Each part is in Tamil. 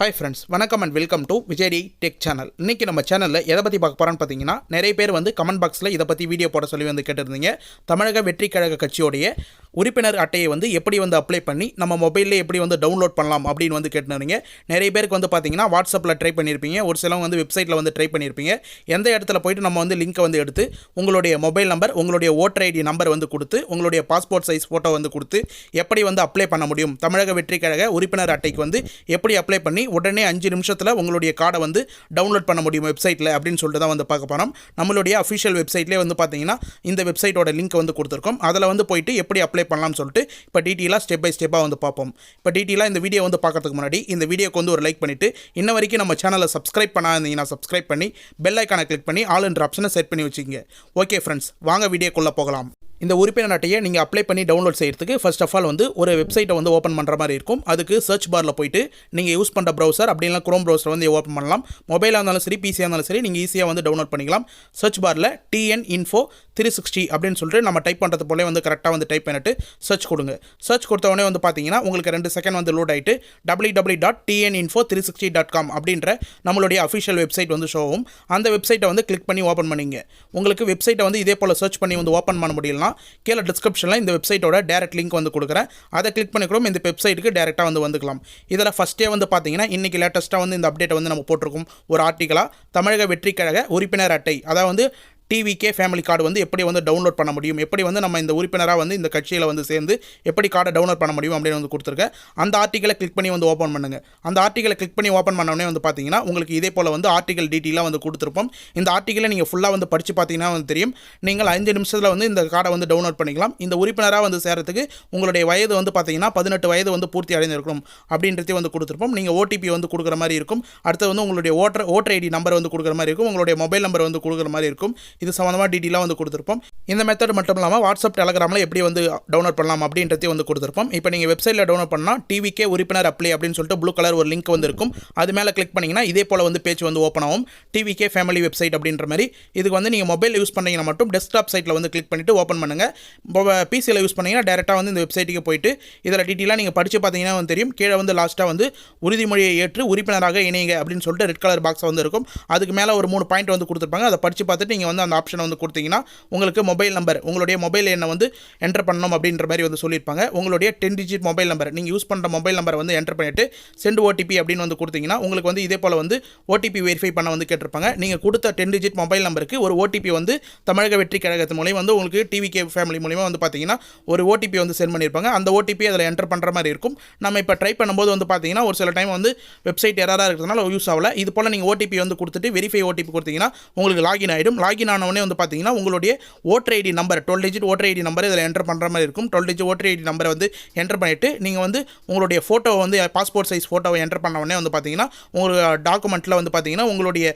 ஹாய் ஃப்ரெண்ட்ஸ் வணக்கம் and welcome to Vijay D tech channel இன்றைக்கி நம்ம சேனலில் எதை பற்றி பார்க்க போகிறான்னு பார்த்தீங்கன்னா நிறைய பேர் வந்து கமெண்ட் பாக்ஸில் இதை பற்றி வீடியோ போட சொல்லி வந்து கேட்டிருந்தீங்க. தமிழக வெற்றி கழக கட்சியோடைய உறுப்பினர் அட்டையை வந்து எப்படி வந்து அப்ளை பண்ணி நம்ம மொபைலில் எப்படி வந்து டவுன்லோட் பண்ணலாம் அப்படின்னு வந்து கேட்டுருந்தீங்க. நிறைய பேருக்கு வந்து பார்த்தீங்கன்னா வாட்ஸ்அப்பில் ட்ரை பண்ணியிருப்பீங்க ஒரு சிலவங்க வந்து வெப்சைட்டில் வந்து ட்ரை பண்ணியிருப்பீங்க எந்த இடத்துல போயிட்டு நம்ம வந்து லிங்க்கை வந்து எடுத்து உங்களுடைய மொபைல் நம்பர் உங்களுடைய ஓட்டர் ஐடி நம்பர் வந்து கொடுத்து உங்களுடைய பாஸ்போர்ட் சைஸ் ஃபோட்டோ வந்து கொடுத்து எப்படி வந்து அப்ளை பண்ண முடியும்? தமிழக வெற்றி கழக உறுப்பினர் அட்டைக்கு வந்து எப்படி அப்ளை பண்ணி உடனே அஞ்சு நிமிஷத்தில் உங்களுடைய கார்டை வந்து டவுன்லோட் பண்ண முடியும் வெப்சைட்டில் அப்படின்னு சொல்லிட்டு தான் வந்து பார்க்க போகிறோம் நம்மளுடைய அஃபிஷியல் வெப்சைட்லேயே வந்து பார்த்தீங்கன்னா இந்த வெப்சைட்டோட லிங்க் வந்து கொடுத்துருக்கோம். அதில் வந்து போயிட்டு எப்படி அப்ளை பண்ணலாம்னு சொல்லிட்டு இப்போ டீட்டெயிலாக ஸ்டெப் பை ஸ்டெப்பாக வந்து பார்ப்போம். இப்போ டீட்டெயிலாக இந்த வீடியோ வந்து பார்க்கறதுக்கு முன்னாடி இந்த வீடியோக்கு வந்து ஒரு லைக் பண்ணிவிட்டு இன்ன வரைக்கும் நம்ம சேனலை சப்ஸ்கிரைப் பண்ணாதீங்கன்னா சப்ஸ்கிரைப் பண்ணி பெல் ஐக்கானை கிளிக் பண்ணி ஆல் என்ற ஆப்ஷனை செட் பண்ணி வச்சுக்கோங்க. ஓகே ஃப்ரெண்ட்ஸ் வாங்க வீடியோக்குள்ளே போகலாம். இந்த உறுப்பினர் அட்டையை நீங்கள் அப்ளை பண்ணி டவுன்லோட் செய்கிறதுக்கு ஃபர்ஸ்ட் ஆஃப் ஆல் வந்து ஒரு வெப்சைட்டை வந்து ஓப்பன் பண்ணுற மாதிரி இருக்கும். அதுக்கு சர்ச் பாரில் போயிட்டு நீங்கள் யூஸ் பண்ணுற ப்ரௌசர் அப்படின்னா குரோம் ப்ரௌசர் வந்து ஓப்பன் பண்ணலாம். மொபைலாக இருந்தாலும் சரி பிசியாக இருந்தாலும் சரி நீங்கள் ஈஸியாக வந்து டவுன்லோட் பண்ணிக்கலாம். சர்ச் பாரில் டிஎன் இன்ஃபோ த்ரீ சிக்ஸ்டி அப்படின்னு சொல்லிட்டு நம்ம டைப் பண்ணுறது போலே வந்து கரெக்டாக வந்து டைப் பண்ணிட்டு சர்ச் கொடுங்க. சர்ச் கொடுத்த உடனே வந்து பார்த்தீங்கன்னா உங்களுக்கு ரெண்டு செகண்ட் வந்து லோட் ஆகிட்டு W W dot TN info three sixty dot com அப்படின்ற நம்மளுடைய அஃபிஷியல் வெப்சைட் வந்து ஷோவும் அந்த வெப்சைட்டை வந்து கிளிக் பண்ணி ஓப்பன் பண்ணிங்க. உங்களுக்கு வெப்சைட்டை வந்து இதே போல் சர்ச் பண்ணி வந்து ஓப்பன் பண்ண முடியலனா கீழே டிஸ்கிரிப்ஷனில் இந்த வெப்சைட்டோட டேரக்ட் லிங்க் வந்து கொடுக்குறேன். அதை கிளிக் பண்ணிக்கிறோம் இந்த வெப்சைட்டுக்கு டேரெக்டாக வந்து வந்துக்கலாம். இதில் ஃபஸ்ட்டே வந்து பார்த்தீங்கன்னா இன்றைக்கி லேட்டஸ்ட்டாக வந்து இந்த அப்டேட்டை வந்து நம்ம போட்டிருக்கோம். ஒரு ஆர்டிக்கலாக தமிழக வெற்றி கழக உறுப்பினர் அட்டை அதாவது டிவிகே ஃபேமிலி கார்டு வந்து எப்படி வந்து டவுன்லோட் பண்ண முடியும்? எப்படி வந்து நம்ம இந்த உறுப்பினராக வந்து இந்த கட்சியில் வந்து சேர்ந்து எப்படி கார்டை டவுன்லோட் பண்ண முடியும் அப்படின்னு வந்து கொடுத்துருக்கேன் அந்த ஆர்டிக்கலை கிளிக் பண்ணி வந்து ஓப்பன் பண்ணுங்கள் அந்த ஆர்டிக்கலை கிளிக் பண்ணி ஓப்பன் பண்ணோடனே வந்து பார்த்தீங்கன்னா உங்களுக்கு இதே போல் வந்து ஆர்டிகல் டீட்டெயிலாக வந்து கொடுத்துருப்போம். இந்த ஆர்டிக்கலை நீங்கள் ஃபுல்லாக வந்து படித்து பார்த்தீங்கன்னா வந்து தெரியும். நீங்கள் அஞ்சு நிமிஷத்தில் வந்து இந்த கார்டை வந்து டவுன்லோட் பண்ணிக்கலாம். இந்த உறுப்பினராக வந்து சேரத்துக்கு உங்களுடைய வயது வந்து பார்த்தீங்கன்னா பதினெட்டு வயது வந்து பூர்த்தி அடைந்திருக்கணும் அப்படின்றதையும் வந்து கொடுத்துருப்போம். நீங்கள் ஓடிபி வந்து கொடுக்குற மாதிரி இருக்கும். அடுத்து வந்து உங்களுடைய ஓட்டர் ஓட்டர் ஐடி நம்பர் வந்து கொடுக்குற மாதிரி இருக்கும். உங்களுடைய மொபைல் நம்பர் வந்து கொடுக்குற மாதிரி இருக்கும். இது சம்மந்தமாக டீட்டெயிலாக வந்து கொடுத்துருப்போம். இந்த மெத்தட் மட்டும் இல்லாமல் வாட்ஸ்அப் டெலகிராமில் எப்படி வந்து டவுன்லோட் பண்ணலாம் அப்படின்றதையும் வந்து கொடுத்துருப்போம். இப்போ நீங்கள் வெப்சைட்டில் டவுன்லோட் பண்ணால் டிவிக்கே உறுப்பினர் அப்ளை அப்படின்னு சொல்லிட்டு ப்ளூ கலர் ஒரு லிங்க் வந்து இருக்கும். அது மேலே கிளிக் பண்ணிங்கன்னா இதே போல் வந்து பேஜ் வந்து ஓப்பன் ஆகும். டிவிகே ஃபேமிலி வெப்சைட் அப்படின்ற மாதிரி. இதுக்கு வந்து நீங்கள் மொபைல் யூஸ் பண்ணிங்கன்னா மட்டும் டெஸ்க்டாப் சைட்டில் வந்து கிளிக் பண்ணிவிட்டு ஓப்பன் பண்ணுங்கள் பிசியில் யூஸ் பண்ணிங்கன்னா டேரெக்டாக வந்து இந்த வெப்சைட்டுக்கு போயிட்டு இதில் டீட்டெயிலாக நீங்கள் படித்து பார்த்தீங்கன்னா வந்து தெரியும். கீழே வந்து லாஸ்ட்டாக வந்து உறுதிமொழியை ஏற்று உறுப்பினராக இணைங்க அப்படின்னு சொல்லிட்டு ரெட் கலர் பாக்ஸ் வந்து இருக்கும். அதுக்கு மேலே ஒரு மூணு பாயிண்ட் வந்து கொடுத்துருப்பாங்க. அதை படித்து பார்த்துட்டு நீங்கள் வந்து அந்த ஆப்ஷனை வந்து கொடுத்தீங்கன்னா உங்களுக்கு மொபைல் நம்பர் உங்களுடைய மொபைல் எண்ணை வந்து என்டர் பண்ணணும் அப்படின்ற மாதிரி வந்து சொல்லியிருப்பாங்க. உங்களுடைய டென் டிஜிட் மொபைல் நம்பர் நீங்கள் யூஸ் பண்ணுற மொபைல் நம்பரை வந்து என்டர் பண்ணிவிட்டு சென்ட் ஓடிபி அப்படின்னு வந்து கொடுத்தீங்கன்னா உங்களுக்கு வந்து இதே போல் வந்து ஓடிபி வெரிஃபை பண்ண வந்து கேட்டிருப்பாங்க. நீங்கள் கொடுத்த டென் டிஜிட் மொபைல் நம்பருக்கு ஒரு ஓடிபி வந்து தமிழக வெற்றி கழகத்து மூலியம் வந்து உங்களுக்கு டிவிகே ஃபேமிலி மூலிமா வந்து பார்த்தீங்கன்னா ஒரு ஓடிபி வந்து சென்ட் பண்ணியிருப்பாங்க. அந்த ஓடிபி அதில் என்டர் பண்ணுற மாதிரி இருக்கும். நம்ம இப்போ ட்ரை பண்ணும்போது வந்து பார்த்தீங்கன்னா ஒரு சில டைம் வந்து வெப்சைட் எரராக இருக்கிறதுனால யூஸ் ஆகல. இது போல் நீங்கள் ஓடிபி வந்து கொடுத்துட்டு வெரிஃபை ஓடிபி கொடுத்தீங்கன்னா உங்களுக்கு லாகின் ஆகிடும் லாகின் ஆனவொடனே வந்து பார்த்தீங்கன்னா உங்களுடைய voter ID number twelve digit voter ID number இதில் என்டர் பண்ணுற மாதிரி இருக்கும். டுவெல் டிஜிட் ஓட்டர் ஐடி நம்பரை வந்து என்டர் பண்ணிவிட்டு நீங்கள் வந்து உங்களுடைய ஃபோட்டோவை வந்து பாஸ்போர்ட் சைஸ் ஃபோட்டோவை என்டர் பண்ண உடனே வந்து பார்த்தீங்கன்னா உங்களுக்கு டாக்குமெண்ட்டில் வந்து பார்த்தீங்கன்னா உங்களுடைய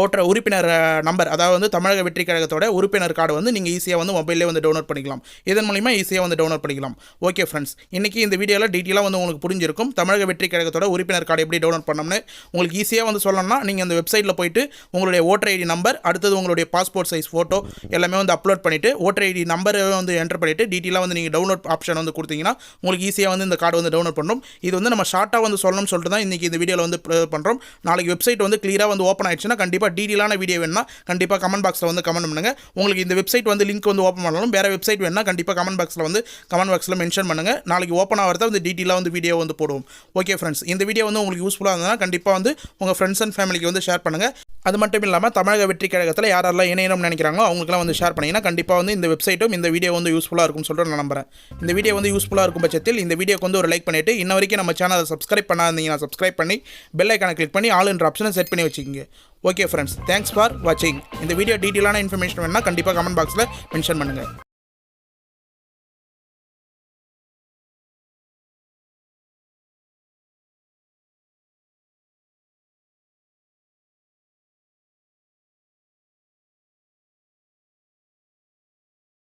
ஓட்டர் உறுப்பினர் நம்பர் அதாவது வந்து தமிழக வெற்றி கழகத்தோட உறுப்பினர் கார்டு வந்து நீங்கள் ஈஸியாக வந்து மொபைலே வந்து டவுன்லோட் பண்ணிக்கலாம். இதன் மூலிமா ஈஸியாக வந்து டவுன்லோட் பண்ணிக்கலாம். ஓகே ஃப்ரெண்ட்ஸ் இன்றைக்கி இந்த வீடியோவில் டீட்டெயிலாக வந்து உங்களுக்கு புரிஞ்சிருக்கும். தமிழக வெற்றி கழகத்தோட உறுப்பினர் கார்டு எப்படி டவுன்லோட் பண்ணணும்னு உங்களுக்கு ஈஸியாக வந்து சொல்லணும்னா நீங்கள் அந்த வெப்சைட்டில் போயிட்டு உங்களுடைய ஓட்டர் ஐடி நம்பர் அடுத்தது உங்களுடைய பாஸ்போர்ட் சைஸ் ஃபோட்டோ எல்லாமே வந்து அப்லோட் பண்ணிவிட்டு ஓட்டர் ஐடி நம்பரை வந்து என்டர் பண்ணிவிட்டு டீட்டெயிலாக வந்து நீங்கள் டவுன்லோட் ஆப்ஷன் வந்து கொடுத்தீங்கன்னா உங்களுக்கு ஈஸியாக வந்து இந்த கார்டு வந்து டவுன்லோட் பண்ணணும் இது வந்து நம்ம ஷார்ட்டாக வந்து சொல்லணும்னு சொல்லிட்டு தான் இன்றைக்கி இந்த வீடியோவில் வந்து பண்ணுறோம் நாளைக்கு வெப்சைட் வந்து கிளியராக வந்து ஓப்பன் ஆயிடுச்சுன்னா கண்டிப்பாக டீட்டெயிலான வீடியோ வேணும்னா கண்டிப்பாக கமெண்ட் பாக்ஸில் வந்து கமெண்ட் பண்ணுங்கள் உங்களுக்கு இந்த வெப்சைட் வந்து லிங்க் வந்து ஓப்பன் பண்ணாலும் வேறு வெப்சைட் வேணும்னா கண்டிப்பாக கமெண்ட் பாக்ஸில் வந்து கமெண்ட் பாக்ஸில் மென்ஷன் பண்ணுங்கள் நாளைக்கு ஓப்பன் ஆகிறத வந்து டீட்டெயிலாக வந்து வீடியோ வந்து போடுவோம். ஓகே ஃப்ரெண்ட்ஸ் இந்த வீடியோ வந்து உங்களுக்கு யூஸ்ஃபுல்லாக இருந்ததுன்னா கண்டிப்பாக வந்து உங்கள் ஃப்ரெண்ட்ஸ் அண்ட் ஃபேமிலிக்கு வந்து ஷேர் பண்ணுங்கள் அது மட்டும் இல்லாமல் தமிழக வெற்றி கழகத்தில் யாரெல்லாம் இணையணும்னு நினைக்கிறாங்களோ அவங்களுக்குலாம் வந்து ஷேர் பண்ணிங்கன்னா கண்டிப்பாக வந்து இந்த வெப்சைட்டும் இந்த வீடியோ வந்து யூஸ்ஃபுல்லாக இருக்கும்னு சொல்லிட்டு நான் நம்புறேன். இந்த வீடியோ வந்து யூஸ்ஃபுல்லாக இருக்கும் பட்சத்தில் இந்த வீடியோக்கு வந்து ஒரு லைக் பண்ணிவிட்டு இன்ன வரைக்கும் நம்ம சேனலை சப்ஸ்கிரைப் பண்ணாதீங்கன்னா சப்ஸ்கிரைப் பண்ணி பெல் ஐக்கானை கிளிக் பண்ணி ஆல் என்ற ஆப்ஷனை செட் பண்ணி வச்சுக்கோங்க. ஓகே ஃப்ரெண்ட்ஸ் தேங்க்ஸ் ஃபார் வாட்சிங் இந்த வீடியோ டீட்டெயிலான இன்ஃபர்மேஷன் வேணால் கண்டிப்பாக கமெண்ட் பாக்ஸில் மென்ஷன் பண்ணுங்கள்